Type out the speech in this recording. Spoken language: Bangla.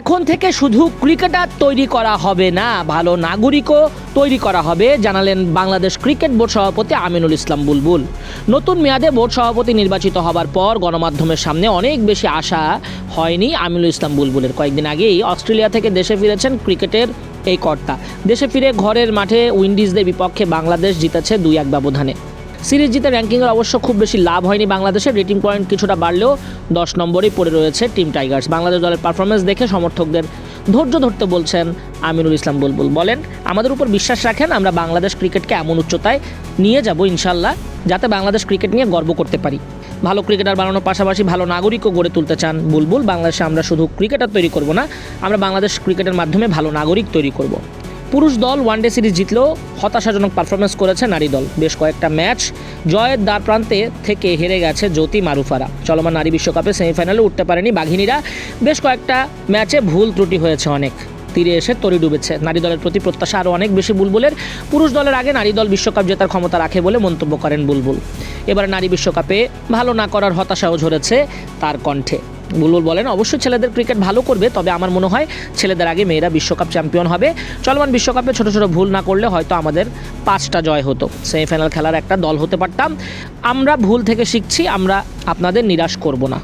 এখন থেকে শুধু ক্রিকেটার তৈরি করা হবে না, ভালো নাগরিকও তৈরি করা হবে, জানালেন বাংলাদেশ ক্রিকেট বোর্ড সভাপতি আমিনুল ইসলাম বুলবুল। নতুন মেয়াদে বোর্ড সভাপতি নির্বাচিত হবার পর গণমাধ্যমের সামনে অনেক বেশি আশা হয়নি আমিনুল ইসলাম বুলবুলের। কয়েকদিন আগেই অস্ট্রেলিয়া থেকে দেশে ফিরেছেন ক্রিকেটের এই কর্তা। দেশে ফিরে ঘরের মাঠে উইন্ডিজদের বিপক্ষে বাংলাদেশ জিতেছে দুই এক ব্যবধানে। সিরিজ জিতে র্যাঙ্কিংয়ের অবশ্য খুব বেশি লাভ হয়নি বাংলাদেশের। রেটিং পয়েন্ট কিছুটা বাড়লেও দশ নম্বরেই পড়ে রয়েছে টিম টাইগার্স। বাংলাদেশ দলের পারফরমেন্স দেখে সমর্থকদের ধৈর্য ধরতে বলছেন আমিনুল ইসলাম বুলবুল। বলেন, আমাদের উপর বিশ্বাস রাখেন, আমরা বাংলাদেশ ক্রিকেটকে এমন উচ্চতায় নিয়ে যাব ইনশাল্লাহ, যাতে বাংলাদেশ ক্রিকেট নিয়ে গর্ব করতে পারি। ভালো ক্রিকেটার বানানোর পাশাপাশি ভালো নাগরিকও গড়ে তুলতে চান বুলবুল। বাংলাদেশে আমরা শুধু ক্রিকেটার তৈরি করব না, আমরা বাংলাদেশ ক্রিকেটের মাধ্যমে ভালো নাগরিক তৈরি করব। পুরুষ দল ওয়ানডে সিরিজ জিতলেও হতাশাজনক পারফরমেন্স করেছে নারী দল। বেশ কয়েকটা ম্যাচ জয়ের দ্বার প্রান্তে থেকে হেরে গেছে জ্যোতি মারুফারা। চলমান নারী বিশ্বকাপে সেমিফাইনালে উঠতে পারেনি বাঘিনীরা। বেশ কয়েকটা ম্যাচে ভুল ত্রুটি হয়েছে অনেক। তীরে এসে তরি ডুবেছে। নারী দলের প্রতি প্রত্যাশা আরও অনেক বেশি বুলবুলের। পুরুষ দলের আগে নারী দল বিশ্বকাপ জেতার ক্ষমতা রাখে বলে মন্তব্য করেন বুলবুল। এবার নারী বিশ্বকাপে ভালো না করার হতাশাও ঝরেছে তার কণ্ঠে। বুলবুল বলেন, অবশ্যই ছেলেদের ক্রিকেট ভালো করবে, তবে আমার মনে হয় ছেলেদের আগে মেয়েরা বিশ্বকাপ চ্যাম্পিয়ন হবে। চলমান বিশ্বকাপে ছোট ছোট ভুল না করলে হয়তো আমাদের পাঁচটা জয় হতো। সেমিফাইনাল খেলার একটা দল হতে পারতাম। আমরা ভুল থেকে শিখছি, আমরা আপনাদের নিরাশ করব না।